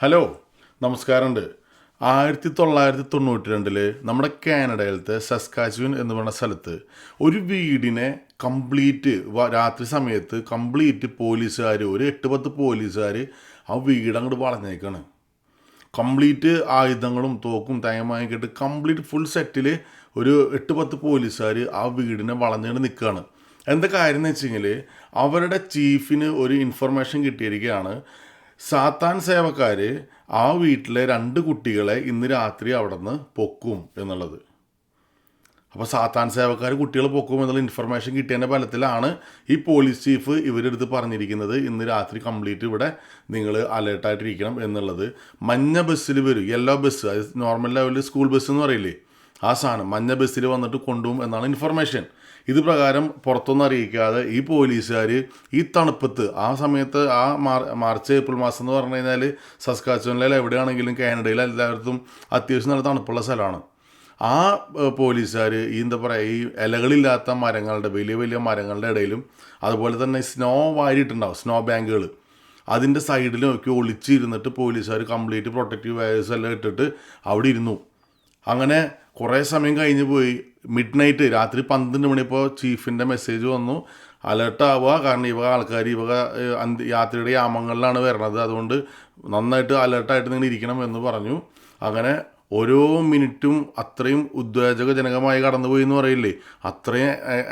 Hello നമസ്കാരമുണ്ട്. ആയിരത്തി തൊള്ളായിരത്തി തൊണ്ണൂറ്റി രണ്ടിൽ നമ്മുടെ കാനഡയിലത്തെ സസ്കാച്ചുവിൻ എന്ന് പറയുന്ന സ്ഥലത്ത് ഒരു വീടിനെ കംപ്ലീറ്റ് രാത്രി സമയത്ത് കംപ്ലീറ്റ് പോലീസുകാർ ഒരു എട്ട് പത്ത് പോലീസുകാർ ആ വീട് അങ്ങോട്ട് വളഞ്ഞേക്കാണ്. കംപ്ലീറ്റ് ആയുധങ്ങളും തോക്കും തേങ്ങമായൊക്കെ ഇട്ട് കംപ്ലീറ്റ് ഫുൾ സെറ്റിൽ ഒരു എട്ട് പത്ത് പോലീസുകാർ ആ വീടിനെ വളഞ്ഞുകൊണ്ട് നിൽക്കുകയാണ് എന്താ കാര്യം എന്ന് വെച്ച് കഴിഞ്ഞാൽ അവരുടെ ചീഫിന് ഒരു ഇൻഫർമേഷൻ കിട്ടിയിരിക്കുകയാണ്. സാത്താൻ സേവക്കാർ ആ വീട്ടിലെ രണ്ട് കുട്ടികളെ ഇന്ന് രാത്രി അവിടെ നിന്ന് പൊക്കും എന്നുള്ളത്. അപ്പോൾ സാത്താൻ സേവക്കാർ കുട്ടികൾ പൊക്കും എന്നുള്ള ഇൻഫർമേഷൻ കിട്ടിയതിന്റെ ഫലത്തിലാണ് ഈ പോലീസ് ചീഫ് ഇവരെടുത്ത് പറഞ്ഞിരിക്കുന്നത് ഇന്ന് രാത്രി കംപ്ലീറ്റ് ഇവിടെ നിങ്ങൾ അലേർട്ടായിട്ടിരിക്കണം എന്നുള്ളത്. മഞ്ഞ ബസ്സിൽ വരും യെല്ലോ ബസ് നോർമൽ ലെവലിൽ സ്കൂൾ ബസ് എന്ന് പറയില്ലേ? ആ സാധനം മഞ്ഞ ബസ്സിൽ വന്നിട്ട് കൊണ്ടുപോകും എന്നാണ് ഇൻഫർമേഷൻ ഇത് പ്രകാരം പുറത്തൊന്നും അറിയിക്കാതെ ഈ പോലീസുകാർ ഈ തണുപ്പത്ത് ആ സമയത്ത് ആ മാർച്ച് ഏപ്രിൽ മാസം എന്ന് പറഞ്ഞു കഴിഞ്ഞാൽ സസ്കാച്ചുവനിൽ എവിടെയാണെങ്കിലും കാനഡയിൽ എല്ലായിടത്തും അത്യാവശ്യം നല്ല തണുപ്പുള്ള സ്ഥലമാണ്. ആ പോലീസുകാർ ഈ എന്താ പറയുക ഈ ഇലകളില്ലാത്ത മരങ്ങളുടെ വലിയ വലിയ മരങ്ങളുടെ ഇടയിലും അതുപോലെ തന്നെ സ്നോ വാരിയിട്ടുണ്ടാവും സ്നോ ബാങ്കുകൾ അതിന്റെ സൈഡിലും ഒക്കെ ഒളിച്ചിരുന്നിട്ട് പോലീസുകാർ കംപ്ലീറ്റ് പ്രൊട്ടക്റ്റീവ് വയേഴ്സ് എല്ലാം ഇട്ടിട്ട് അവിടെ ഇരുന്നു. അങ്ങനെ കുറേ സമയം കഴിഞ്ഞ് പോയി. മിഡ് നൈറ്റ് രാത്രി പന്ത്രണ്ട് മണിയപ്പോൾ ചീഫിന്റെ മെസ്സേജ് വന്നു. അലേർട്ട് ആവുക. കാരണം ഇവ ആൾക്കാർ ഇവ യാത്രയുടെ യാമങ്ങളിലാണ് വരണത്. അതുകൊണ്ട് നന്നായിട്ട് അലേർട്ടായിട്ട് നിങ്ങൾ ഇരിക്കണം എന്ന് പറഞ്ഞു. അങ്ങനെ ഓരോ മിനിറ്റും അത്രയും ഉദ്വേജകജനകമായി കടന്നുപോയി എന്ന് പറയില്ലേ? അത്രയും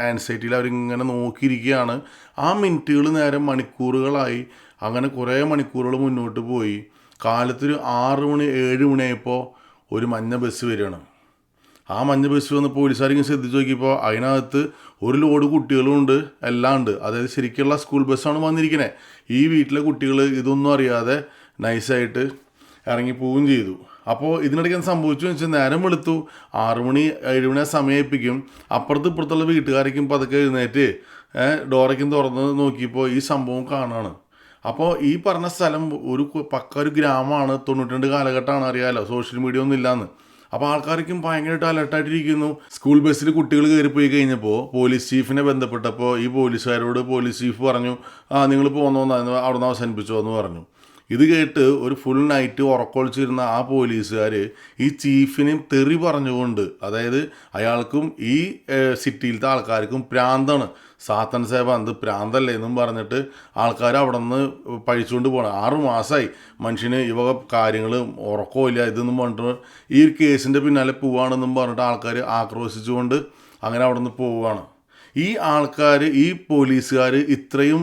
ആൻസൈറ്റിയിൽ അവരിങ്ങനെ നോക്കിയിരിക്കുകയാണ്. ആ മിനിറ്റുകൾ നേരം മണിക്കൂറുകളായി. അങ്ങനെ കുറേ മണിക്കൂറുകൾ മുന്നോട്ട് പോയി. കാലത്തൊരു ആറ് മണി ഏഴ് മണിയായപ്പോൾ ഒരു മഞ്ഞ ബസ് വരികയാണ്. ആ മഞ്ഞ ബസ് വന്ന് പോലീസുകാരെങ്കിലും ശ്രദ്ധിച്ച് നോക്കിയപ്പോൾ അതിനകത്ത് ഒരു ലോഡ് കുട്ടികളും ഉണ്ട് എല്ലാം ഉണ്ട്. അതായത് ശരിക്കുള്ള സ്കൂൾ ബസ്സാണ് വന്നിരിക്കുന്നത് ഈ വീട്ടിലെ കുട്ടികൾ ഇതൊന്നും അറിയാതെ നൈസായിട്ട് ഇറങ്ങി പോവുകയും ചെയ്തു. അപ്പോൾ ഇതിനിടയ്ക്ക് എന്ത് സംഭവിച്ചു വെച്ചാൽ നേരം വെളുത്തു. ആറുമണി ഏഴുമണി ഏഴ് മണി ആ സമയപ്പിക്കും അപ്പുറത്ത് ഇപ്പുറത്തുള്ള വീട്ടുകാരേക്കും പതുക്കെ എഴുന്നേറ്റ് ഡോറയ്ക്കും തുറന്ന് നോക്കിയപ്പോൾ ഈ സംഭവം കാണാണ്. അപ്പോൾ ഈ പറഞ്ഞ സ്ഥലം ഒരു പക്ക ഒരു ഗ്രാമമാണ്. തൊണ്ണൂറ്റി രണ്ട് കാലഘട്ടമാണ് അറിയാമല്ലോ സോഷ്യൽ മീഡിയ ഒന്നും ഇല്ലാന്ന്. അപ്പോൾ ആൾക്കാർക്കും ഭയങ്കരമായിട്ട് അലർട്ടായിട്ടിരിക്കുന്നു സ്കൂൾ ബസ്സിൽ കുട്ടികൾ കയറിപ്പോയി കഴിഞ്ഞപ്പോൾ പോലീസ് ചീഫിനെ ബന്ധപ്പെട്ടപ്പോൾ ഈ പോലീസുകാരോട് പോലീസ് ചീഫ് പറഞ്ഞു ആ നിങ്ങൾ പോന്നോന്ന് അവിടെ നിന്ന് അവസാനിപ്പിച്ചോ എന്ന് പറഞ്ഞു. ഇത് കേട്ട് ഒരു ഫുൾ നൈറ്റ് ഉറക്കൊളിച്ചിരുന്ന ആ പോലീസുകാർ ഈ ചീഫിനെയും തെറി പറഞ്ഞുകൊണ്ട് അതായത് അയാൾക്കും ഈ സിറ്റിയിലത്തെ ആൾക്കാർക്കും പ്രാന്താണ്. സാത്തൻ സേവ എന്ത് പ്രാന്തല്ലേ എന്നും പറഞ്ഞിട്ട് ആൾക്കാർ അവിടെ നിന്ന് പഴിച്ചുകൊണ്ട് പോകണം ആറു മാസമായി മനുഷ്യന് ഇവ കാര്യങ്ങൾ ഉറക്കമില്ല ഇതെന്നും പറഞ്ഞിട്ട് ഈ ഒരു കേസിന്റെ പിന്നാലെ പോവാണെന്നും പറഞ്ഞിട്ട് ആൾക്കാർ ആക്രോശിച്ചുകൊണ്ട് അങ്ങനെ അവിടെ നിന്ന് പോവുകയാണ് ഈ ആൾക്കാർ ഈ പോലീസുകാർ ഇത്രയും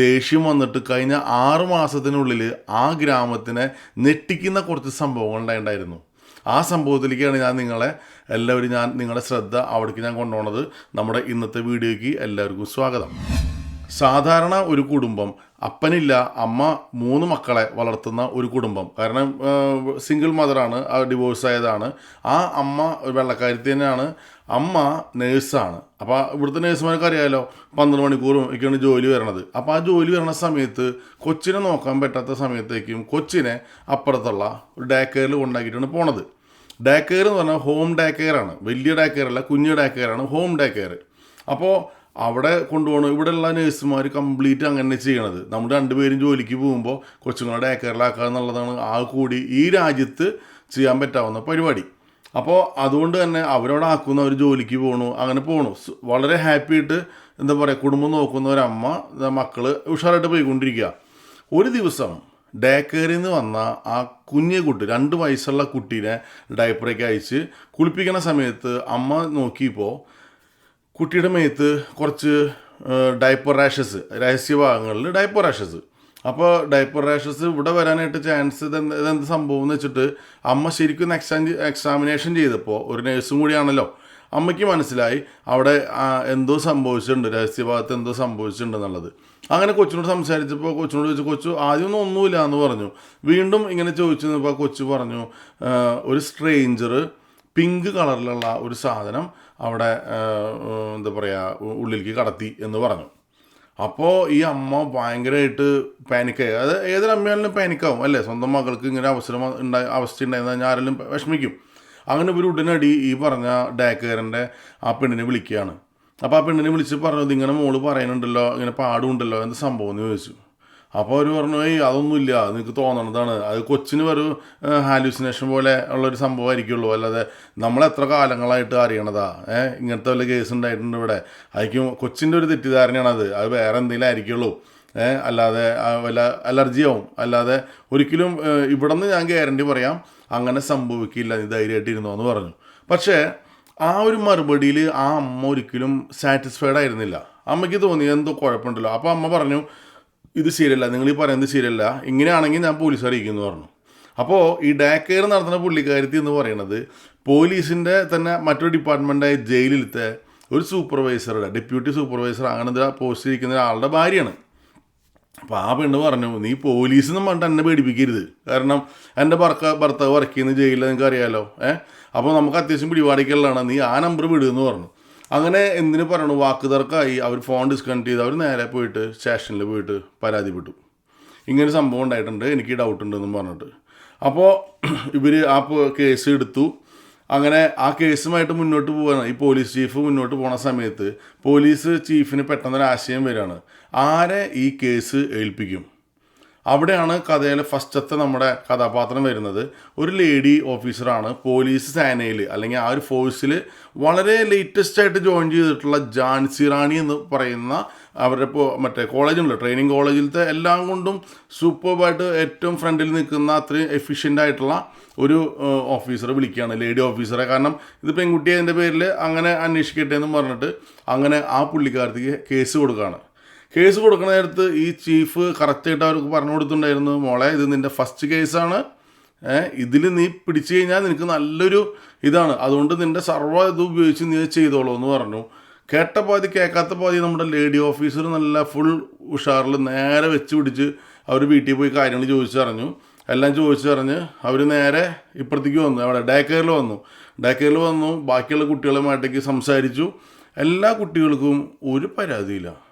ദേഷ്യം വന്നിട്ട് കഴിഞ്ഞ ആറ് മാസത്തിനുള്ളിൽ ആ ഗ്രാമത്തിനെ ഞെട്ടിക്കുന്ന കുറച്ച് സംഭവങ്ങൾ ഉണ്ടായിട്ടുണ്ടായിരുന്നു. ആ സംഭവത്തിലേക്കാണ് ഞാൻ നിങ്ങളെ എല്ലാവരും ഞാൻ നിങ്ങളുടെ ശ്രദ്ധ അവിടേക്ക് ഞാൻ കൊണ്ടുപോണത്. നമ്മുടെ ഇന്നത്തെ വീഡിയോയ്ക്ക് എല്ലാവർക്കും സ്വാഗതം. സാധാരണ ഒരു കുടുംബം അപ്പനില്ല അമ്മ മൂന്ന് മക്കളെ വളർത്തുന്ന ഒരു കുടുംബം. കാരണം സിംഗിൾ മദറാണ് ഡിവോഴ്സ് ആയതാണ്. ആ അമ്മ ഒരു വെള്ളക്കാരത്തി തന്നെയാണ്. അമ്മ നേഴ്സാണ് അപ്പോൾ ഇവിടുത്തെ നേഴ്സുമാർക്ക് അറിയാമല്ലോ പന്ത്രണ്ട് മണിക്കൂറും ഒക്കെയാണ് ജോലി വരണത്. അപ്പോൾ ആ ജോലി വരണ സമയത്ത് കൊച്ചിനെ നോക്കാൻ പറ്റാത്ത സമയത്തേക്കും കൊച്ചിനെ അപ്പുറത്തുള്ള ഒരു ഡേ കെയറിൽ കൊണ്ടാക്കിയിട്ടാണ് പോണത്. ഡേ എന്ന് പറഞ്ഞാൽ ഹോം ഡേ ആണ്. വലിയ ഡേ അല്ല കുഞ്ഞു ഡേ ആണ് ഹോം ഡേ അപ്പോൾ അവിടെ കൊണ്ടുപോകണം. ഇവിടെയുള്ള നേഴ്സുമാർ കംപ്ലീറ്റ് അങ്ങനെ ചെയ്യണത്. നമ്മൾ രണ്ടുപേരും ജോലിക്ക് പോകുമ്പോൾ കൊച്ചുങ്ങളെ ഡേ കെയറിലാക്കുക എന്നുള്ളതാണ് ആ കൂടി ഈ രാജ്യത്ത് ചെയ്യാൻ പറ്റാവുന്ന പരിപാടി. അപ്പോൾ അതുകൊണ്ട് തന്നെ അവരവിടെ ആക്കുന്ന അവർ ജോലിക്ക് പോകണു അങ്ങനെ പോകണു വളരെ ഹാപ്പി ആയിട്ട് എന്താ പറയുക കുടുംബം നോക്കുന്ന ഒരമ്മ മക്കൾ ഉഷാറായിട്ട് പോയിക്കൊണ്ടിരിക്കുക. ഒരു ദിവസം ഡേ നിന്ന് വന്ന ആ കുഞ്ഞു കുട്ടി രണ്ട് വയസ്സുള്ള കുട്ടീനെ ഡയപ്പറേക്ക് അയച്ച് കുളിപ്പിക്കുന്ന സമയത്ത് അമ്മ നോക്കിയപ്പോൾ കുട്ടിയുടെ മേത്ത് കുറച്ച് ഡയപ്പർ റാഷസ് രഹസ്യ ഭാഗങ്ങളിൽ ഡയപ്പർ റാഷസ് അപ്പോൾ ഡയപ്പർ റാഷസ് ഇവിടെ വരാനായിട്ട് ചാൻസ് ഇതെന്ത് ഇതെന്ത് സംഭവം എന്ന് വെച്ചിട്ട് അമ്മ ശരിക്കും എക്സാം എക്സാമിനേഷൻ ചെയ്തപ്പോൾ ഒരു നേഴ്സും കൂടിയാണല്ലോ അമ്മയ്ക്ക് മനസ്സിലായി അവിടെ എന്തോ സംഭവിച്ചിട്ടുണ്ട് രഹസ്യഭാഗത്ത് എന്തോ സംഭവിച്ചിട്ടുണ്ട് എന്നുള്ളത്. അങ്ങനെ കൊച്ചിനോട് സംസാരിച്ചപ്പോൾ കൊച്ചിനോട് ചോദിച്ചു കൊച്ചു ആദ്യമൊന്നും ഒന്നുമില്ല എന്ന് പറഞ്ഞു. വീണ്ടും ഇങ്ങനെ ചോദിച്ചു നിന്നപ്പോൾ കൊച്ചു പറഞ്ഞു ഒരു സ്ട്രേഞ്ചർ പിങ്ക് കളറിലുള്ള ഒരു സാധനം അവിടെ എന്താ പറയുക ഉള്ളിലേക്ക് കടത്തി എന്ന് പറഞ്ഞു. അപ്പോൾ ഈ അമ്മ ഭയങ്കരമായിട്ട് പാനിക്കായി അത് ഏതൊരു അമ്മയാണെങ്കിലും പാനിക്കാവും അല്ലേ? സ്വന്തം മകൾക്ക് ഇങ്ങനെ അവസരം ഉണ്ടായ അവസ്ഥ ഉണ്ടായിരുന്ന ഞാൻ ആരെങ്കിലും വിഷമിക്കും. അങ്ങനെ ഒരു ഉടനടി ഈ പറഞ്ഞ ഡാക്കുകാരന്റെ ആ പെണ്ണിനെ വിളിക്കുകയാണ്. അപ്പോൾ ആ പെണ്ണിനെ വിളിച്ച് പറഞ്ഞു ഇങ്ങനെ മോൾ പറയുന്നുണ്ടല്ലോ ഇങ്ങനെ പാടുണ്ടല്ലോ എന്ത് സംഭവം? എന്ന് ചോദിച്ചു. അപ്പോൾ അവർ പറഞ്ഞു ഏയ് അതൊന്നുമില്ല നിങ്ങൾക്ക് തോന്നണതാണ്. അത് കൊച്ചിന് ഒരു ഹാലൂസിനേഷൻ പോലെ ഉള്ളൊരു സംഭവമായിരിക്കുള്ളൂ. അല്ലാതെ നമ്മൾ എത്ര കാലങ്ങളായിട്ട് അറിയണതാ? ഏഹ് ഇങ്ങനത്തെ വല്ല കേസ് ഉണ്ടായിട്ടുണ്ട് ഇവിടെ. അതിക്കും കൊച്ചിന്റെ ഒരു തെറ്റിദ്ധാരണയാണ് അത്. വേറെ എന്തെങ്കിലും ആയിരിക്കുള്ളൂ. ഏഹ് അല്ലാതെ വല്ല അലർജിയാവും അല്ലാതെ ഒരിക്കലും ഇവിടെ നിന്ന് ഞാൻ ഗ്യാരണ്ടി പറയാം അങ്ങനെ സംഭവിക്കില്ല. നീ ധൈര്യമായിട്ടിരുന്നോ എന്ന് പറഞ്ഞു. പക്ഷേ ആ ഒരു മറുപടിയിൽ ആ അമ്മ ഒരിക്കലും സാറ്റിസ്ഫൈഡ് ആയിരുന്നില്ല. അമ്മയ്ക്ക് തോന്നി എന്തോ കുഴപ്പമുണ്ടല്ലോ. അപ്പോൾ അമ്മ പറഞ്ഞു ഇത് ശരിയല്ല നിങ്ങൾ ഈ പറയുന്നത് ശരിയല്ല. ഇങ്ങനെയാണെങ്കിൽ ഞാൻ പോലീസ് അറിയിക്കുമെന്ന് പറഞ്ഞു. അപ്പോൾ ഈ ഡേ കെയർ നടത്തുന്ന പുള്ളിക്കാരത്തി എന്ന് പറയുന്നത് പോലീസിന്റെ തന്നെ മറ്റൊരു ഡിപ്പാർട്ട്മെന്റായ ജയിലിലത്തെ ഒരു സൂപ്പർവൈസറുടെ ഡെപ്യൂട്ടി സൂപ്പർവൈസർ അങ്ങനെ പോസ്റ്റ് ഇരിക്കുന്ന ഒരാളുടെ ഭാര്യയാണ്. അപ്പോൾ ആ പെണ്ണ് പറഞ്ഞു. നീ പോലീസ് എന്ന് പറഞ്ഞിട്ട് എന്നെ പേടിപ്പിക്കരുത്. കാരണം എന്റെ ഭർക്ക ഭർത്താവ് വർക്ക് ചെയ്യുന്ന ജയിലിൽ നിങ്ങൾക്ക് അറിയാലോ. ഏ? അപ്പോൾ നമുക്ക് അത്യാവശ്യം പിടിപാടിക്കലാണ് നീ ആ നമ്പർ വിടുമെന്ന് പറഞ്ഞു. അങ്ങനെ എന്തിനു പറയണു വാക്ക് തർക്കമായി. അവർ ഫോൺ ഡിസ്കണക്ട് ചെയ്ത് അവർ നേരെ പോയിട്ട് സ്റ്റേഷനിൽ പോയിട്ട് പരാതിപ്പെട്ടു ഇങ്ങനെ സംഭവം ഉണ്ടായിട്ടുണ്ട്. എനിക്ക് ഡൗട്ട് ഉണ്ടെന്നും പറഞ്ഞിട്ട്. അപ്പോൾ ഇവർ ആ കേസ് എടുത്തു. അങ്ങനെ ആ കേസുമായിട്ട് മുന്നോട്ട് പോവാണ്. ഈ പോലീസ് ചീഫ് മുന്നോട്ട് പോണ സമയത്ത് പോലീസ് ചീഫിന് പെട്ടെന്നൊരു ആശയം വരികയാണ് ആരെ ഈ കേസ് ഏൽപ്പിക്കും? അവിടെയാണ് കഥയിലെ ഫസ്റ്റത്തെ നമ്മുടെ കഥാപാത്രം വരുന്നത്. ഒരു ലേഡി ഓഫീസറാണ് പോലീസ് സേനയിൽ അല്ലെങ്കിൽ ആ ഒരു ഫോഴ്സിൽ വളരെ ലേറ്റസ്റ്റ് ആയിട്ട് ജോയിൻ ചെയ്തിട്ടുള്ള ജാൻസി റാണി എന്ന് പറയുന്ന അവരുടെ ഇപ്പോൾ മറ്റേ കോളേജുണ്ട് ട്രെയിനിങ് കോളേജിലത്തെ എല്ലാം കൊണ്ടും സൂപ്പർബായിട്ട് ഏറ്റവും ഫ്രണ്ടിൽ നിൽക്കുന്ന അത്രയും എഫിഷ്യന്റ് ആയിട്ടുള്ള ഒരു ഓഫീസറെ വിളിക്കുകയാണ് ലേഡി ഓഫീസറെ കാരണം ഇത് പെൺകുട്ടി അതിന്റെ പേരിൽ അങ്ങനെ അന്വേഷിക്കട്ടെ എന്ന് പറഞ്ഞിട്ട് അങ്ങനെ ആ പുള്ളിക്കാരത്തേക്ക് കേസ് കൊടുക്കുകയാണ്. കേസ് കൊടുക്കുന്ന നേരത്ത് ഈ ചീഫ് കറക്റ്റായിട്ട് അവർക്ക് പറഞ്ഞു കൊടുത്തിട്ടുണ്ടായിരുന്നു മോളെ ഇത് നിന്റെ ഫസ്റ്റ് കേസാണ് ഇതിൽ നീ പിടിച്ചു കഴിഞ്ഞാൽ നിനക്ക് നല്ലൊരു ഇതാണ്. അതുകൊണ്ട് നിന്റെ സർവ ഇത് ഉപയോഗിച്ച് നീ ചെയ്തോളൂ എന്ന് പറഞ്ഞു. കേട്ട പാതി കേൾക്കാത്ത പാതി നമ്മുടെ ലേഡി ഓഫീസർ നല്ല ഫുൾ ഉഷാറിൽ നേരെ വെച്ച് പിടിച്ച് അവർ വീട്ടിൽ പോയി കാര്യങ്ങൾ ചോദിച്ചറിഞ്ഞു എല്ലാം ചോദിച്ചറിഞ്ഞ് അവർ നേരെ ഇപ്പുറത്തേക്ക് വന്നു. അവിടെ ഡേ വന്നു. ഡേ വന്നു. ബാക്കിയുള്ള കുട്ടികളുമായിട്ടേക്ക് സംസാരിച്ചു. എല്ലാ കുട്ടികൾക്കും ഒരു പരാതിയില്ല.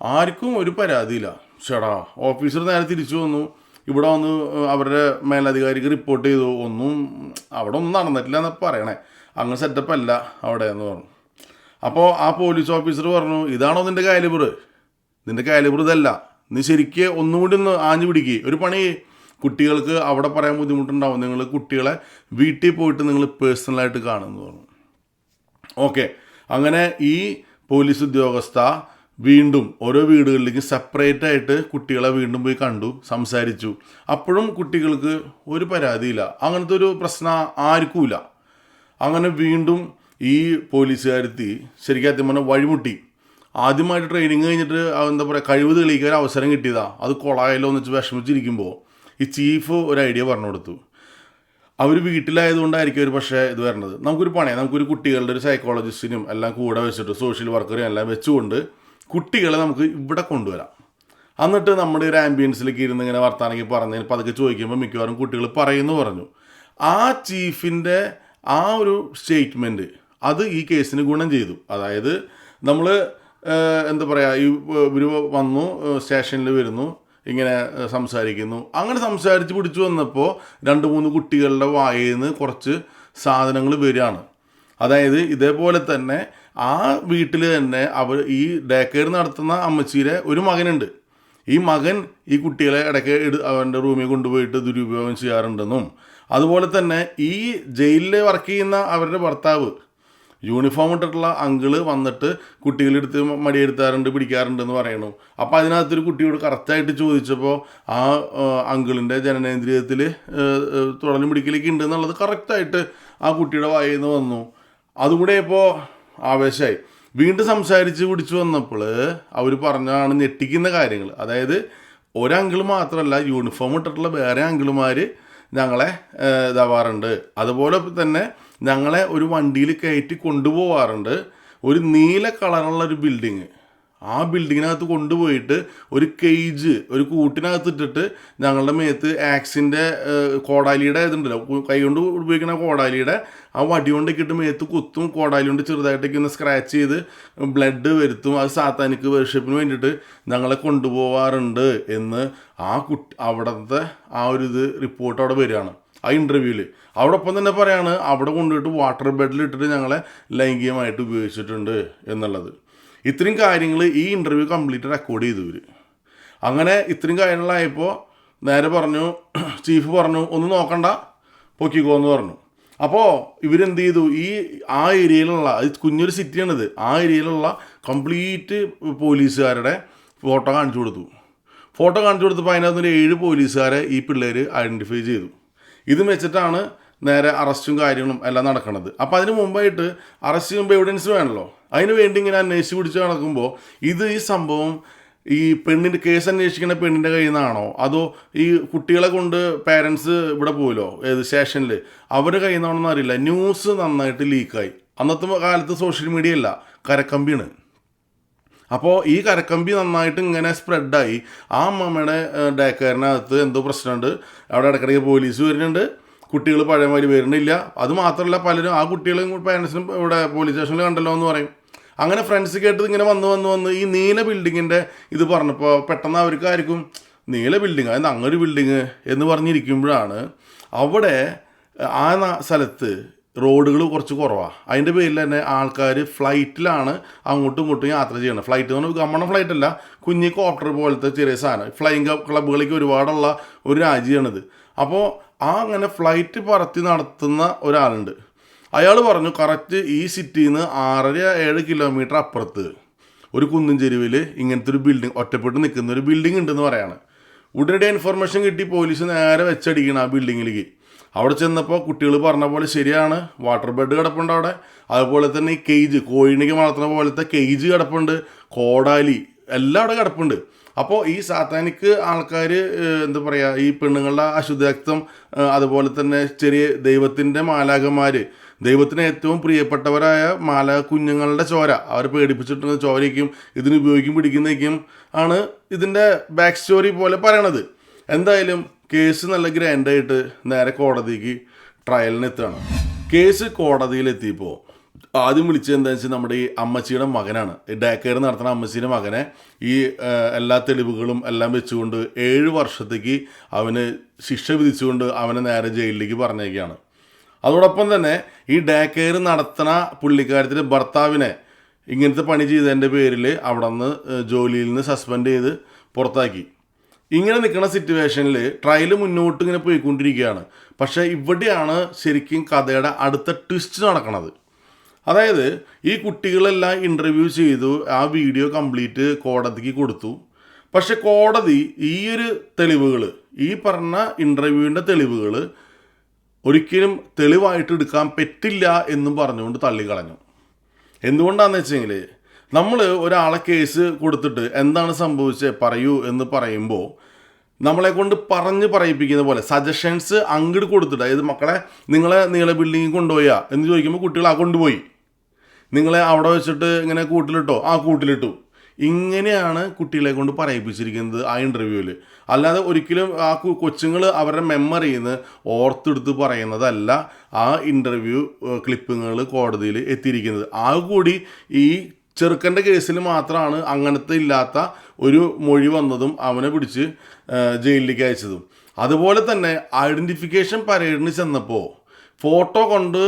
ആർക്കും ഒരു പരാതിയില്ല. ചേടാ ഓഫീസർ നേരെ തിരിച്ചു വന്നു. ഇവിടെ വന്ന് അവരുടെ മേലധികാരിക്ക് റിപ്പോർട്ട് ചെയ്തു. ഒന്നും അവിടെ ഒന്നും നടന്നിട്ടില്ല എന്ന് പറയണേ. അങ്ങ് സെറ്റപ്പ് അല്ല അവിടെ എന്ന് പറഞ്ഞു. അപ്പോൾ ആ പോലീസ് ഓഫീസർ പറഞ്ഞു ഇതാണോ നിന്റെ കാലിബർ നിന്റെ കാലിബർ ഇതല്ല. നീ ശരിക്ക് ഒന്നുകൂടി ഒന്ന് ആഞ്ഞു പിടിക്കുക ഒരു പണി കുട്ടികൾക്ക് അവിടെ പറയാൻ ബുദ്ധിമുട്ടുണ്ടാവും. നിങ്ങൾ കുട്ടികളെ വീട്ടിൽ പോയിട്ട് നിങ്ങൾ പേഴ്സണലായിട്ട് കാണുമെന്ന് പറഞ്ഞു. ഓക്കെ അങ്ങനെ ഈ പോലീസ് ഉദ്യോഗസ്ഥ വീണ്ടും ഓരോ വീടുകളിലേക്ക് സെപ്പറേറ്റ് ആയിട്ട് കുട്ടികളെ വീണ്ടും പോയി കണ്ടു സംസാരിച്ചു. അപ്പോഴും കുട്ടികൾക്ക് ഒരു പരാതിയില്ല. അങ്ങനത്തെ ഒരു പ്രശ്നം ആർക്കുമില്ല. അങ്ങനെ വീണ്ടും ഈ പോലീസുകാരെത്തി ശരിക്കും ആദ്യം പറഞ്ഞാൽ വഴിമുട്ടി. ആദ്യമായിട്ട് ട്രെയിനിങ് കഴിഞ്ഞിട്ട് എന്താ പറയുക കഴിവ് തെളിയിക്കാൻ അവസരം കിട്ടിയതാ. അത് കൊളായല്ലോ എന്ന് വെച്ച് വിഷമിച്ചിരിക്കുമ്പോൾ ഈ ചീഫ് ഒരു ഐഡിയ പറഞ്ഞു കൊടുത്തു. അവർ വീട്ടിലായതുകൊണ്ടായിരിക്കും ഒരു പക്ഷേ ഇത് വരണത്. നമുക്കൊരു പണിയാണ് നമുക്കൊരു കുട്ടികളുടെ ഒരു സൈക്കോളജിസ്റ്റിനും എല്ലാം കൂടെ വെച്ചിട്ട് സോഷ്യൽ വർക്കറും എല്ലാം വെച്ചുകൊണ്ട് കുട്ടികളെ നമുക്ക് ഇവിടെ കൊണ്ടുവരാം. എന്നിട്ട് നമ്മുടെ ഒരു ആംബിയൻസിലേക്ക് ഇരുന്ന് ഇങ്ങനെ വർത്താനെങ്കിൽ പറഞ്ഞ് പതുക്കെ ചോദിക്കുമ്പോൾ മിക്കവാറും കുട്ടികൾ പറയുന്നു പറഞ്ഞു. ആ ചീഫിന്റെ ആ ഒരു സ്റ്റേറ്റ്മെന്റ് അത് ഈ കേസിന് ഗുണം ചെയ്തു. അതായത് നമ്മൾ എന്താ പറയുക ഈ വന്നു സ്റ്റേഷനിൽ വരുന്നു ഇങ്ങനെ സംസാരിക്കുന്നു. അങ്ങനെ സംസാരിച്ച് പിടിച്ചു വന്നപ്പോൾ രണ്ട് മൂന്ന് കുട്ടികളുടെ വായിൽ നിന്ന് കുറച്ച് സാധനങ്ങൾ വരികയാണ് അതായത് ഇതേപോലെ തന്നെ ആ വീട്ടിൽ തന്നെ അവർ ഈ ഡേ കെയർ നടത്തുന്ന അമ്മച്ചിയുടെ ഒരു മകനുണ്ട്. ഈ മകൻ ഈ കുട്ടികളെ ഇടയ്ക്ക് അവന്റെ റൂമിൽ കൊണ്ടുപോയിട്ട് ദുരുപയോഗം ചെയ്യാറുണ്ടെന്നും അതുപോലെ തന്നെ ഈ ജയിലിൽ വർക്ക് ചെയ്യുന്ന അവരുടെ ഭർത്താവ് യൂണിഫോം ഇട്ടിട്ടുള്ള അങ്കിൾ വന്നിട്ട് കുട്ടികളെടുത്ത് മടിയെടുത്താറുണ്ട് പിടിക്കാറുണ്ടെന്ന് പറയണു. അപ്പോൾ അതിനകത്തൊരു കുട്ടിയോട് കറക്റ്റായിട്ട് ചോദിച്ചപ്പോൾ ആ അങ്കിളിന്റെ ജനനേന്ദ്രിയത്തിൽ തുടർന്ന് പിടിക്കലേക്ക് ഉണ്ട് എന്നുള്ളത് കറക്റ്റായിട്ട് ആ കുട്ടിയുടെ വായിൽ നിന്ന് വന്നു. അതുകൂടെ ഇപ്പോൾ ആവേശമായി വീണ്ടും സംസാരിച്ച് പിടിച്ചു വന്നപ്പോൾ അവർ പറഞ്ഞാണ് ഞെട്ടിക്കുന്ന കാര്യങ്ങൾ അതായത് ഒരങ്കിൾ മാത്രമല്ല യൂണിഫോം ഇട്ടിട്ടുള്ള വേറെ അങ്കിളുമാർ ഞങ്ങളെ ഇതാവാറുണ്ട്. അതുപോലെ തന്നെ ഞങ്ങളെ ഒരു വണ്ടിയിൽ കയറ്റി കൊണ്ടുപോവാറുണ്ട്. ഒരു നീല കളറുള്ള ഒരു ബിൽഡിങ് ആ ബിൽഡിങ്ങിനകത്ത് കൊണ്ടുപോയിട്ട് ഒരു കേജ് ഒരു കൂട്ടിനകത്ത് ഇട്ടിട്ട് ഞങ്ങളുടെ മേത്ത് ആക്സിന്റെ കോടാലിയുടെ ഇതുണ്ടല്ലോ. കു- കൈ കൊണ്ട് ഉപയോഗിക്കുന്ന കോടാലിയുടെ ആ വടി കൊണ്ടൊക്കെ ഇട്ട് മേത്ത് കുത്തും കോടാലി കൊണ്ട് ചെറുതായിട്ടൊക്കെ ഒന്ന് സ്ക്രാച്ച് ചെയ്ത് ബ്ലഡ് വരുത്തും. അത് സാത്താനിക്ക് വർഷിപ്പിന് വേണ്ടിയിട്ട് ഞങ്ങളെ കൊണ്ടുപോവാറുണ്ട് എന്ന് ആ കുട്ടി അവിടുത്തെ ആ ഒരു ഇത് റിപ്പോർട്ട് അവിടെ വരികയാണ്. ആ ഇന്റർവ്യൂവിൽ അവിടെ ഒപ്പം തന്നെ പറയാണ് അവിടെ കൊണ്ടുപോയിട്ട് വാട്ടർ ബെഡിൽ ഇട്ടിട്ട് ഞങ്ങളെ ലൈംഗികമായിട്ട് ഉപയോഗിച്ചിട്ടുണ്ട് എന്നുള്ളത്. ഇത്രയും കാര്യങ്ങൾ ഈ ഇന്റർവ്യൂ കംപ്ലീറ്റ് റെക്കോർഡ് ചെയ്തു ഇവർ അങ്ങനെ ഇത്രയും കാര്യങ്ങളായപ്പോൾ നേരെ പറഞ്ഞു ചീഫ് പറഞ്ഞു ഒന്ന് നോക്കണ്ട പൊക്കിക്കോ എന്ന് പറഞ്ഞു. അപ്പോൾ ഇവരെന്ത് ചെയ്തു? ഈ ആ ഏരിയയിലുള്ള കുഞ്ഞൊരു സിറ്റിയാണിത് ആ ഏരിയയിലുള്ള കംപ്ലീറ്റ് പോലീസുകാരുടെ ഫോട്ടോ കാണിച്ചു കൊടുത്തു. ഫോട്ടോ കാണിച്ചു കൊടുത്തപ്പോൾ അതിനകത്ത് ഒരു ഏഴ് പോലീസുകാരെ ഈ പിള്ളേർ ഐഡന്റിഫൈ ചെയ്തു. ഇതും വെച്ചിട്ടാണ് നേരെ അറസ്റ്റും കാര്യങ്ങളും എല്ലാം നടക്കണത്. അപ്പോൾ അതിന് മുമ്പായിട്ട് അറസ്റ്റ് ചെയ്യുമ്പോൾ എവിഡൻസ് വേണമല്ലോ അതിന് വേണ്ടി ഇങ്ങനെ അന്വേഷിച്ച് പിടിച്ച് നടക്കുമ്പോൾ ഇത് ഈ സംഭവം ഈ പെണ്ണിന്റെ കേസ് അന്വേഷിക്കുന്ന പെണ്ണിന്റെ കയ്യിൽ നിന്നാണോ? അതോ ഈ കുട്ടികളെ കൊണ്ട് പേരൻസ് ഇവിടെ പോയല്ലോ ഏത് സ്റ്റേഷനിൽ അവരുടെ കയ്യിൽ നിന്നാണോന്ന് അറിയില്ല. ന്യൂസ് നന്നായിട്ട് ലീക്കായി അന്നത്തെ കാലത്ത് സോഷ്യൽ മീഡിയ അല്ല കരക്കമ്പിയാണ്. അപ്പോൾ ഈ കരക്കമ്പി നന്നായിട്ട് ഇങ്ങനെ സ്പ്രെഡായി ആ അമ്മമ്മയുടെ ഡേ എന്തോ പ്രശ്നമുണ്ട്. അവിടെ ഇടയ്ക്കിടയ്ക്ക് പോലീസ് വരുന്നുണ്ട്. കുട്ടികൾ പഴയമാതിരി വരുന്നില്ല. അത് മാത്രമല്ല പലരും ആ കുട്ടികളും പേരൻസിനും ഇവിടെ പോലീസ് സ്റ്റേഷനിൽ കണ്ടല്ലോ എന്ന് പറയും. അങ്ങനെ ഫ്രണ്ട്സ് കേട്ടത് ഇങ്ങനെ വന്ന് വന്ന് വന്ന് ഈ നീല ബിൽഡിങ്ങിന്റെ ഇത് പറഞ്ഞപ്പോൾ പെട്ടെന്ന് അവർക്ക് ആയിരിക്കും നീല ബിൽഡിങ് അതായത് അങ്ങൊരു ബിൽഡിങ് എന്ന് പറഞ്ഞിരിക്കുമ്പോഴാണ് അവിടെ ആ സ്ഥലത്ത് റോഡുകൾ കുറച്ച് കുറവാണ് അതിന്റെ പേരിൽ തന്നെ ആൾക്കാർ ഫ്ലൈറ്റിലാണ് അങ്ങോട്ടും ഇങ്ങോട്ടും യാത്ര ചെയ്യണം ഫ്ലൈറ്റ് എന്ന് പറഞ്ഞാൽ ഗമണ ഫ്ലൈറ്റ് അല്ല കുഞ്ഞി കോപ്റ്റർ പോലത്തെ ചെറിയ സാധനം. ഫ്ലൈയിങ് ക്ലബ്ബുകളിലേക്ക് ഒരുപാടുള്ള ഒരു രാജ്യമാണിത്. അപ്പോൾ ആ അങ്ങനെ ഫ്ലൈറ്റ് പറത്തി നടത്തുന്ന ഒരാളുണ്ട്. അയാൾ പറഞ്ഞു കറക്റ്റ് ഈ സിറ്റിയിൽ നിന്ന് ആറര ഏഴ് കിലോമീറ്റർ അപ്പുറത്ത് ഒരു കുന്നിൻ ചെരുവിൽ ഇങ്ങനത്തെ ഒരു ബിൽഡിംഗ് ഒറ്റപ്പെട്ട് നിൽക്കുന്ന ഒരു ബിൽഡിംഗ് ഉണ്ടെന്ന് പറയാണ്. ഉടനടി ഇൻഫർമേഷൻ കിട്ടി പോലീസ് നേരെ വെച്ചടിക്കണം ആ ബിൽഡിങ്ങിലേക്ക് അവിടെ ചെന്നപ്പോൾ കുട്ടികൾ പറഞ്ഞ പോലെ ശരിയാണ് വാട്ടർ ബെഡ് കിടപ്പുണ്ട് അവിടെ. അതുപോലെ തന്നെ ഈ കേജ് കോഴിണിക്ക് വളർത്തുന്ന പോലത്തെ കേജ് കിടപ്പുണ്ട് കോടാലി എല്ലാം അവിടെ കിടപ്പുണ്ട്. അപ്പോൾ ഈ സാത്താനിക്ക് ആൾക്കാർ എന്താ പറയുക ഈ പെണ്ണുങ്ങളുടെ അശുദ്ധക്തം അതുപോലെ തന്നെ ചെറിയ ദൈവത്തിന്റെ മാലാകന്മാർ ദൈവത്തിന് ഏറ്റവും പ്രിയപ്പെട്ടവരായ മാല കുഞ്ഞുങ്ങളുടെ ചോര അവർ പേടിപ്പിച്ചിട്ടുള്ള ചോരയ്ക്കും ഇതിന് ഉപയോഗിക്കും പിടിക്കുന്നേക്കും ആണ് ഇതിന്റെ ബാക്ക് സ്റ്റോറി പോലെ പറയണത്. എന്തായാലും കേസ് നല്ല ഗ്രാൻഡായിട്ട് നേരെ കോടതിക്ക് ട്രയലിന് എത്തുകയാണ്. കേസ് കോടതിയിലെത്തിയപ്പോൾ ആദ്യം വിളിച്ചത് എന്താണെന്ന് വെച്ചാൽ നമ്മുടെ ഈ അമ്മച്ചിയുടെ മകനാണ്. ഈ ഡേക്കയർ നടത്തുന്ന അമ്മച്ചിയുടെ മകനെ ഈ എല്ലാ തെളിവുകളും എല്ലാം വെച്ചുകൊണ്ട് ഏഴ് വർഷത്തേക്ക് അവന് ശിക്ഷ വിധിച്ചുകൊണ്ട് അവനെ നേരെ ജയിലിലേക്ക് പറഞ്ഞേക്കാണ് അതോടൊപ്പം തന്നെ ഈ ഡേ കെയർ നടത്തുന്ന പുള്ളിക്കാരത്തിന്റെ ഭർത്താവിനെ ഇങ്ങനത്തെ പണി ചെയ്തതിന്റെ പേരിൽ അവിടെ നിന്ന് ജോലിയിൽ നിന്ന് സസ്പെൻഡ് ചെയ്ത് പുറത്താക്കി. ഇങ്ങനെ നിൽക്കുന്ന സിറ്റുവേഷനിൽ ട്രയൽ മുന്നോട്ട് ഇങ്ങനെ പോയിക്കൊണ്ടിരിക്കുകയാണ്. പക്ഷേ ഇവിടെയാണ് ശരിക്കും കഥയുടെ അടുത്ത ട്വിസ്റ്റ് നടക്കുന്നത് അതായത് ഈ കുട്ടികളെല്ലാം ഇന്റർവ്യൂ ചെയ്തു ആ വീഡിയോ കംപ്ലീറ്റ് കോടതിക്ക് കൊടുത്തു. പക്ഷെ കോടതി ഈ ഒരു തെളിവുകൾ ഈ പറഞ്ഞ ഇന്റർവ്യൂവിന്റെ തെളിവുകൾ ഒരിക്കലും തെളിവായിട്ട് എടുക്കാൻ പറ്റില്ല എന്നും പറഞ്ഞുകൊണ്ട് തള്ളിക്കളഞ്ഞു. എന്തുകൊണ്ടാണെന്ന് വെച്ചെങ്കിൽ നമ്മൾ ഒരാളെ കേസ് കൊടുത്തിട്ട് എന്താണ് സംഭവിച്ചത് പറയൂ എന്ന് പറയുമ്പോൾ നമ്മളെ കൊണ്ട് പറഞ്ഞ് പറയിപ്പിക്കുന്ന പോലെ സജഷൻസ് അങ്ങോട്ട് കൊടുത്തിട്ട് അതായത് മക്കളെ നിങ്ങളെ നിങ്ങളെ ബിൽഡിങ്ങിൽ കൊണ്ടുപോയാ എന്ന് ചോദിക്കുമ്പോൾ കുട്ടികൾ ആ കൊണ്ടുപോയി. നിങ്ങളെ അവിടെ വെച്ചിട്ട് ഇങ്ങനെ കൂട്ടിലിട്ടോ? ആ കൂട്ടിലിട്ടു. ഇങ്ങനെയാണ് കുട്ടികളെ കൊണ്ട് പറയിപ്പിച്ചിരിക്കുന്നത് ആ ഇന്റർവ്യൂവിൽ അല്ലാതെ ഒരിക്കലും ആ കൊച്ചുങ്ങൾ അവരുടെ മെമ്മറിയിൽ നിന്ന് ഓർത്തെടുത്ത് പറയുന്നതല്ല ആ ഇന്റർവ്യൂ ക്ലിപ്പുകൾ കോടതിയിൽ എത്തിയിരിക്കുന്നത്. ആ കൂടി ഈ ചെറുക്കന്റെ കേസിൽ മാത്രമാണ് അങ്ങനത്തെ ഇല്ലാത്ത ഒരു മൊഴി വന്നതും അവനെ പിടിച്ച് ജയിലിലേക്ക് അയച്ചതും. അതുപോലെ തന്നെ ഐഡന്റിഫിക്കേഷൻ പരേഡിന് ചെന്നപ്പോൾ ഫോട്ടോ കൊണ്ട്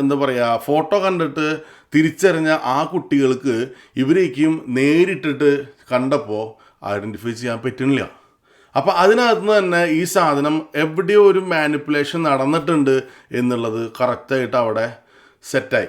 എന്താ പറയുക ഫോട്ടോ കണ്ടിട്ട് തിരിച്ചറിഞ്ഞ ആ കുട്ടികൾക്ക് ഇവരേക്കും നേരിട്ടിട്ട് കണ്ടപ്പോൾ ഐഡന്റിഫൈ ചെയ്യാൻ പറ്റുന്നില്ല. അപ്പോൾ അതിനകത്ത് നിന്ന് തന്നെ ഈ സാധനം എവിടെയോ ഒരു മാനിപ്പുലേഷൻ നടന്നിട്ടുണ്ട് എന്നുള്ളത് കറക്റ്റായിട്ട് അവിടെ സെറ്റായി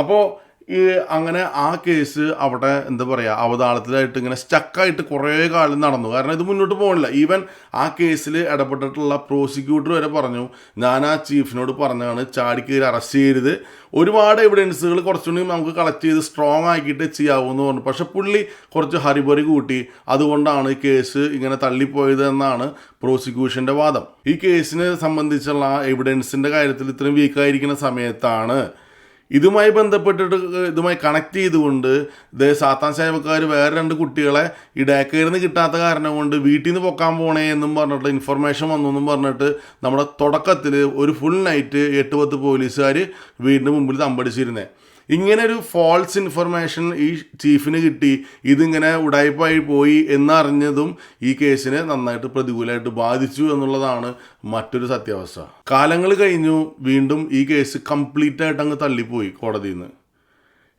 അപ്പോൾ ഈ അങ്ങനെ ആ കേസ് അവിടെ എന്താ പറയുക അവതാളത്തിലായിട്ട് ഇങ്ങനെ സ്റ്റക്കായിട്ട് കുറേ കാലം നടന്നു. കാരണം ഇത് മുന്നോട്ട് പോകണില്ല. ഈവൻ ആ കേസിൽ ഇടപെട്ടിട്ടുള്ള പ്രോസിക്യൂട്ടർ വരെ പറഞ്ഞു ഞാൻ ആ ചീഫിനോട് പറഞ്ഞാണ് ചാടിക്ക് അറസ്റ്റ് ചെയ്യരുത്. ഒരുപാട് എവിഡൻസുകൾ കുറച്ചുകൂടി നമുക്ക് കളക്ട് ചെയ്ത് സ്ട്രോങ് ആക്കിയിട്ട് ചെയ്യാവൂ എന്ന് പറഞ്ഞു. പക്ഷെ പുള്ളി കുറച്ച് ഹരിപൊരി കൂട്ടി. അതുകൊണ്ടാണ് കേസ് ഇങ്ങനെ തള്ളിപ്പോയത് എന്നാണ് പ്രോസിക്യൂഷന്റെ വാദം. ഈ കേസിനെ സംബന്ധിച്ചുള്ള എവിഡൻസിന്റെ കാര്യത്തിൽ ഇത്രയും വീക്കായിരിക്കുന്ന സമയത്താണ് ഇതുമായി ബന്ധപ്പെട്ടിട്ട് ഇതുമായി കണക്ട് ചെയ്തുകൊണ്ട് ഇത് സാത്താൻ സേവക്കാർ വേറെ രണ്ട് കുട്ടികളെ ഈ ഡേക്കയിൽ നിന്ന് കിട്ടാത്ത കാരണം കൊണ്ട് വീട്ടിൽ നിന്ന് പൊക്കാൻ പോണേ എന്നും പറഞ്ഞിട്ട് ഇൻഫർമേഷൻ വന്നു എന്നും പറഞ്ഞിട്ട് നമ്മുടെ തുടക്കത്തിൽ ഒരു ഫുൾ നൈറ്റ് എട്ട് പത്ത് പോലീസുകാർ വീടിന്റെ മുമ്പിൽ തമ്പടിച്ചിരുന്നേ. ഇങ്ങനെ ഒരു ഫോൾസ് ഇൻഫർമേഷൻ ഈ ചീഫിന് കിട്ടി ഇതിങ്ങനെ ഉടായ്പായി പോയി എന്നറിഞ്ഞതും ഈ കേസിനെ നന്നായിട്ട് പ്രതികൂലമായിട്ട് ബാധിച്ചു എന്നുള്ളതാണ് മറ്റൊരു സത്യാവസ്ഥ. കാലങ്ങൾ കഴിഞ്ഞു വീണ്ടും ഈ കേസ് കംപ്ലീറ്റ് ആയിട്ട് അങ്ങ് തള്ളിപ്പോയി കോടതിയിൽ നിന്ന്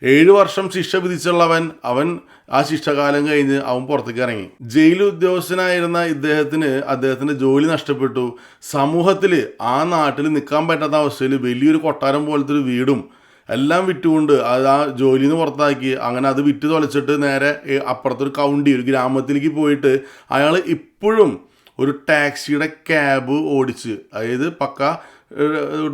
ഏഴു വർഷം ശിക്ഷ വിധിച്ചുള്ളവൻ അവൻ ആ ശിക്ഷകാലം കഴിഞ്ഞ് അവൻ പുറത്തേക്ക് ഇറങ്ങി. ജയിൽ ഉദ്യോഗസ്ഥനായിരുന്ന ഇദ്ദേഹത്തിന് അദ്ദേഹത്തിന്റെ ജോലി നഷ്ടപ്പെട്ടു. സമൂഹത്തിൽ ആ നാട്ടിൽ നിൽക്കാൻ പറ്റാത്ത അവസ്ഥയിൽ വലിയൊരു കൊട്ടാരം പോലത്തെ ഒരു വീടും എല്ലാം വിറ്റുകൊണ്ട് അത് ആ ജോലിയിൽ നിന്ന് പുറത്താക്കി. അങ്ങനെ അത് വിറ്റ് തൊലച്ചിട്ട് നേരെ അപ്പുറത്തൊരു കൗണ്ടി ഒരു ഗ്രാമത്തിലേക്ക് പോയിട്ട് അയാൾ ഇപ്പോഴും ഒരു ടാക്സിയുടെ ക്യാബ് ഓടിച്ച് അതായത് പക്ക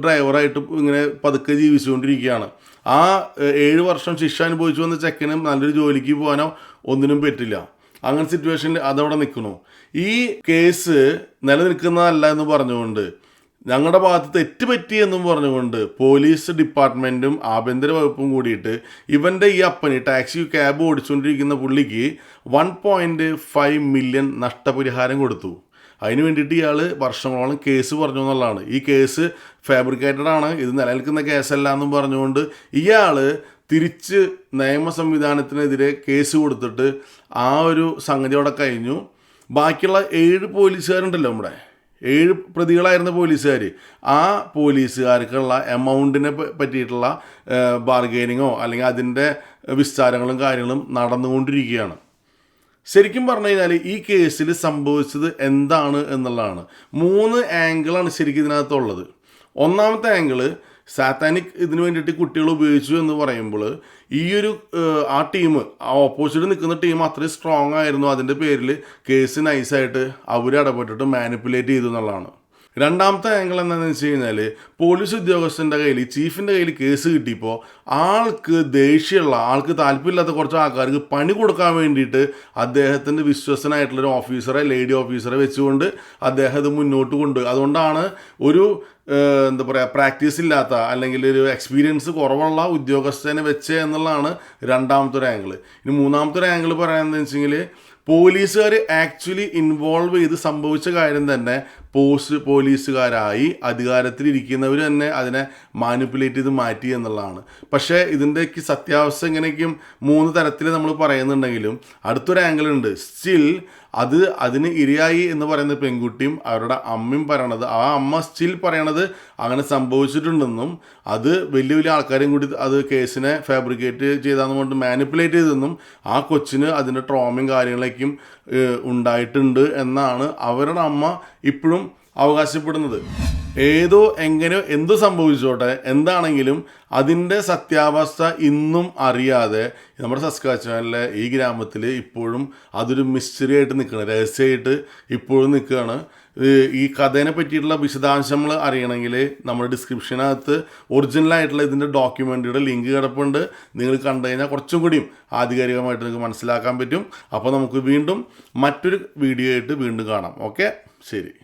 ഡ്രൈവറായിട്ട് ഇങ്ങനെ പതുക്കെ ജീവിച്ചുകൊണ്ടിരിക്കുകയാണ്. ആ ഏഴ് വർഷം ശിക്ഷ അനുഭവിച്ചു വന്ന ചെക്കനും നല്ലൊരു ജോലിക്ക് പോകാനോ ഒന്നിനും പറ്റില്ല. അങ്ങനെ സിറ്റുവേഷനിൽ അതവിടെ നിൽക്കണോ ഈ കേസ് നിലനിൽക്കുന്നതല്ല എന്ന് പറഞ്ഞുകൊണ്ട് ഞങ്ങളുടെ ഭാഗത്ത് തെറ്റ് പറ്റി എന്നും പറഞ്ഞുകൊണ്ട് പോലീസ് ഡിപ്പാർട്ട്മെന്റും ആഭ്യന്തര വകുപ്പും കൂടിയിട്ട് ഇവന്റെ ഈ അപ്പന് ടാക്സി ക്യാബ് ഓടിച്ചുകൊണ്ടിരിക്കുന്ന പുള്ളിക്ക് വൺ പോയിന്റ് ഫൈവ് മില്യൺ നഷ്ടപരിഹാരം കൊടുത്തു. അതിന് വേണ്ടിയിട്ട് ഇയാൾ വർഷങ്ങളോളം കേസ് പറഞ്ഞു എന്നുള്ളതാണ്. ഈ കേസ് ഫാബ്രിക്കേറ്റഡ് ആണ്. ഇത് നിലനിൽക്കുന്ന കേസല്ല എന്നും പറഞ്ഞുകൊണ്ട് ഇയാൾ തിരിച്ച് നിയമ സംവിധാനത്തിനെതിരെ കേസ് കൊടുത്തിട്ട് ആ ഒരു സംഗതി അവിടെ കഴിഞ്ഞു. ബാക്കിയുള്ള ഏഴ് പോലീസുകാരുണ്ടല്ലോ നമ്മുടെ. ഏഴ് പ്രതികളായിരുന്ന പോലീസുകാർ ആ പോലീസുകാർക്കുള്ള എമൗണ്ടിനെ പറ്റിയിട്ടുള്ള ബാർഗെയിനിങ്ങോ അല്ലെങ്കിൽ അതിന്റെ വിസ്താരങ്ങളും കാര്യങ്ങളും നടന്നുകൊണ്ടിരിക്കുകയാണ്. ശരിക്കും പറഞ്ഞു കഴിഞ്ഞാൽ ഈ കേസിൽ സംഭവിച്ചത് എന്താണ് എന്നുള്ളതാണ്. മൂന്ന് ആംഗിളാണ് ശരിക്കും ഇതിനകത്തുള്ളത്. ഒന്നാമത്തെ ആംഗിൾ സാത്താനിക് ഇതിനു വേണ്ടിയിട്ട് കുട്ടികൾ ഉപയോഗിച്ചു എന്ന് പറയുമ്പോൾ ഈ ഒരു ആ ടീം ആ ഓപ്പോസിറ്റ് നിൽക്കുന്ന ടീം അത്രയും സ്ട്രോങ് ആയിരുന്നു. അതിന്റെ പേരിൽ കേസ് നൈസായിട്ട് അവർ ഇടപെട്ടിട്ട് മാനിപ്പുലേറ്റ് ചെയ്തു എന്നുള്ളതാണ്. രണ്ടാമത്തെ ആംഗിൾ എന്താണെന്ന് വെച്ച് കഴിഞ്ഞാൽ പോലീസ് ഉദ്യോഗസ്ഥന്റെ കയ്യിൽ ചീഫിന്റെ കയ്യിൽ കേസ് കിട്ടിയപ്പോൾ ആൾക്ക് ദേഷ്യമുള്ള ആൾക്ക് താല്പര്യമില്ലാത്ത കുറച്ച് ആൾക്കാർക്ക് പണി കൊടുക്കാൻ വേണ്ടിയിട്ട് അദ്ദേഹത്തിന്റെ വിശ്വസനായിട്ടുള്ളൊരു ഓഫീസറെ ലേഡി ഓഫീസറെ വെച്ചുകൊണ്ട് അദ്ദേഹം ഇത് മുന്നോട്ട് കൊണ്ട് അതുകൊണ്ടാണ് ഒരു എന്താ പറയുക പ്രാക്ടീസ് ഇല്ലാത്ത അല്ലെങ്കിൽ ഒരു എക്സ്പീരിയൻസ് കുറവുള്ള ഉദ്യോഗസ്ഥനെ വെച്ച് എന്നുള്ളതാണ് രണ്ടാമത്തെ ഒരു ആംഗിൾ ഇനി മൂന്നാമത്തെ ഒരു ആംഗിൾ പറയാമെന്ന് വെച്ചെങ്കിൽ പോലീസുകാർ ആക്ച്വലി ഇൻവോൾവ് ചെയ്ത് സംഭവിച്ച കാര്യം തന്നെ പോസ്റ്റ് പോലീസുകാരായി അധികാരത്തിലിരിക്കുന്നവർ തന്നെ അതിനെ മാനിപ്പുലേറ്റ് ചെയ്ത് മാറ്റി എന്നുള്ളതാണ്. പക്ഷേ ഇതിന്റെയൊക്കെ സത്യാവസ്ഥ എങ്ങനെയൊക്കെയും മൂന്ന് തരത്തിൽ നമ്മൾ പറയുന്നുണ്ടെങ്കിലും അടുത്തൊരു ആംഗിൾ ഉണ്ട്. സ്റ്റിൽ അത് അതിന് ഇരയായി എന്ന് പറയുന്ന പെൺകുട്ടിയും അവരുടെ അമ്മയും പറയണത് ആ അമ്മ സ്റ്റിൽ പറയണത് അങ്ങനെ സംഭവിച്ചിട്ടുണ്ടെന്നും അത് വലിയ വലിയ ആൾക്കാരും കൂടി അത് കേസിനെ ഫാബ്രിക്കേറ്റ് ചെയ്താന്ന് കൊണ്ട് മാനിപ്പുലേറ്റ് ചെയ്തെന്നും ആ കൊച്ചിന് അതിന്റെ ട്രോമയും കാര്യങ്ങളൊക്കെയും ഉണ്ടായിട്ടുണ്ട് എന്നാണ് അവരുടെ അമ്മ ഇപ്പോഴും അവകാശപ്പെടുന്നത്. ഏതോ എങ്ങനെയോ എന്ത് സംഭവിച്ചോട്ടെ എന്താണെങ്കിലും അതിന്റെ സത്യാവസ്ഥ ഇന്നും അറിയാതെ നമ്മുടെ സസ്കാച്ചുവാനിലെ ഈ ഗ്രാമത്തിൽ ഇപ്പോഴും അതൊരു മിസ്റ്ററി ആയിട്ട് നിൽക്കുകയാണ് രഹസ്യമായിട്ട് ഇപ്പോഴും നിൽക്കുകയാണ്. ഈ- കഥേനെ പറ്റിയിട്ടുള്ള വിശദാംശങ്ങൾ അറിയണമെങ്കിൽ നമ്മുടെ ഡിസ്ക്രിപ്ഷനകത്ത് ഒറിജിനലായിട്ടുള്ള ഇതിന്റെ ഡോക്യുമെന്ററിയുടെ ലിങ്ക് കിടപ്പുണ്ട്. നിങ്ങൾ കണ്ടു കഴിഞ്ഞാൽ കുറച്ചും കൂടിയും ആധികാരികമായിട്ട് നിങ്ങൾക്ക് മനസ്സിലാക്കാൻ പറ്റും. അപ്പോൾ നമുക്ക് വീണ്ടും മറ്റൊരു വീഡിയോ ആയിട്ട് വീണ്ടും കാണാം. ഓക്കെ ശരി.